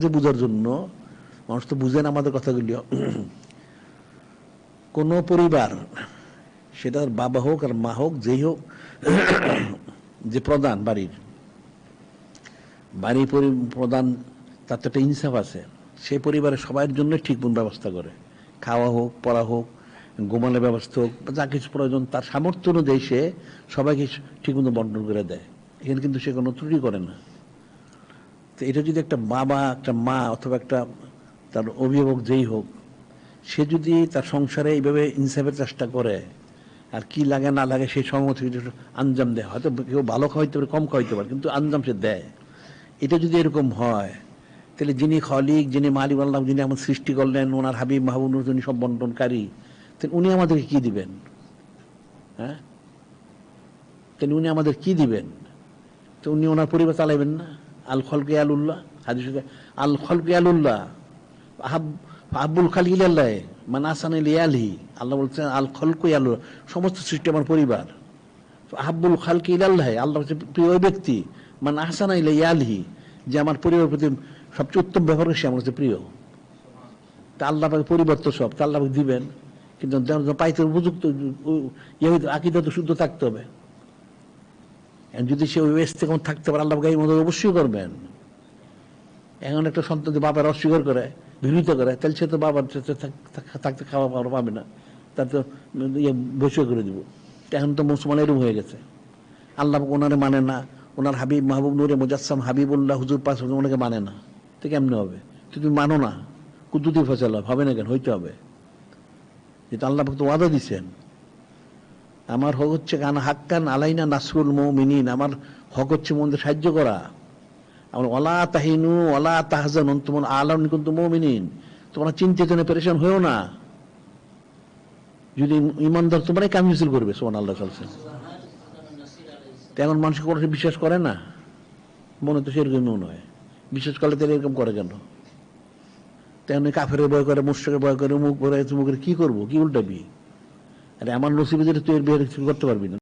যে বোঝার জন্য, মানুষ তো বুঝেন আমাদের কথাগুলি কোনো পরিবার, সেটা ওর বাবা হোক আর মা হোক, যেই হোক, যে প্রধান বাড়ির বাড়ির পরি- প্রধান, তার তো একটা ইনসাফ আছে। সে পরিবারের সবার জন্য ঠিক মতো ব্যবস্থা করে। খাওয়া হোক, পড়া হোক, ঘুমানোর ব্যবস্থা হোক যা কিছু প্রয়োজন, তার সামর্থ্য অনুযায়ী সে সবাইকে ঠিক মতো বন্টন করে দেয়। এখানে কিন্তু সে কোনো ত্রুটি করে না। তো এটা যদি একটা বাবা, একটা মা অথবা একটা তার অভিভাবক যেই হোক, সে যদি তার সংসারে এইভাবে ইনসাফের চেষ্টা করে, আর কি লাগে না লাগে সেই সময় কিছু আঞ্জাম দেয়। হয়তো কেউ ভালো খাওয়াইতে পারে, কম খাওয়াইতে পারে, কিন্তু আঞ্জাম সে দেয়। এটা যদি এরকম হয়, তাহলে যিনি খলিক, যিনি মালিক, আল্লাহ যিনি আমার সৃষ্টি করলেন, ওনার হাবিব মাহবুব যিনি সব বন্টনকারী তাহলে উনি আমাদেরকে কি দিবেন? হ্যাঁ? তাহলে উনি আমাদের কি দিবেন? তো উনি ওনার পরিবার চালাইবেন না? আল খলকে আলুল্লাহ হাদিস আল খলকে আলুল্লাহ আব্বুল খালিল আল্লাহ মানে আসান ইয়ালহি আল্লাহ বলছেন, আল খলকে আলু সমস্ত সৃষ্টি আমার পরিবার। তো আহাব্বুল খালকে ইলাল্লাহ, আল্লাহ হচ্ছে প্রিয় ব্যক্তি মানে আহসান ইলা ইয়ালহি যে আমার পরিবারের প্রতি সবচেয়ে উত্তম ব্যবহার সে আমার হচ্ছে প্রিয়। তা আল্লাহ পাকে পরিবর্তন সব, তা আল্লাহ দিবেন, কিন্তু পাইতে উপযুক্ত আকিদা তো শুদ্ধ থাকতে হবে। যদি সে ওই ওয়েস্ট থেকে থাকতে পারে, আল্লাহ মতো অবশ্যই করবেন। এখন একটা সন্তান বাবার অস্বীকার করে বিরোধিতা করে, তাহলে সে তো বাবার থাকতে খাওয়া পাওয়া পাবে না। তার তো ইয়ে বসে করে দিব। এখন তো মুসলমান এরম হয়ে গেছে। আল্লাহ ওনারে মানে না। ওনার হাবিব মাহবুব নুরে মুজাসম হাবিবুল্লাহ হুজুর পাশ ওনাকে মানে না। তো কেমনে হবে? তুমি মানো না। কুদ্দুতি ফসল হবে না কেন? হইতে হবে। যেটা আল্লাহ তো ওয়াদা দিছেন। আমার হক হচ্ছে কান হাক্কান আলাইনা নাসরুল মৌমিনিন। আমার হক হচ্ছে মন্দির সাহায্য করা। আমার ওলা তাহিনু ওলা তাহজানুন, তোমার আলাম কিন্তু মৌমিনিন। তোমরা চিন্তিত না, পেরেশান হয়েও না। যদি ইমানদার তোমরাই মিছিল করবে সোমান আল্লাহ চলছে এখন মানুষ কোনো বিশ্বাস করে না। মনে তো সেরকম নয় বিশ্বাস করলে তাহলে এরকম করে কেন? তেমন কাফের ভয় করে মুশ্রকের ভয় করে মুখ ভরে মুখের কি করব? কি উল্টাবি? আরে আমার নসিবে যেটা তুই বিয়ে করতে পারবি না।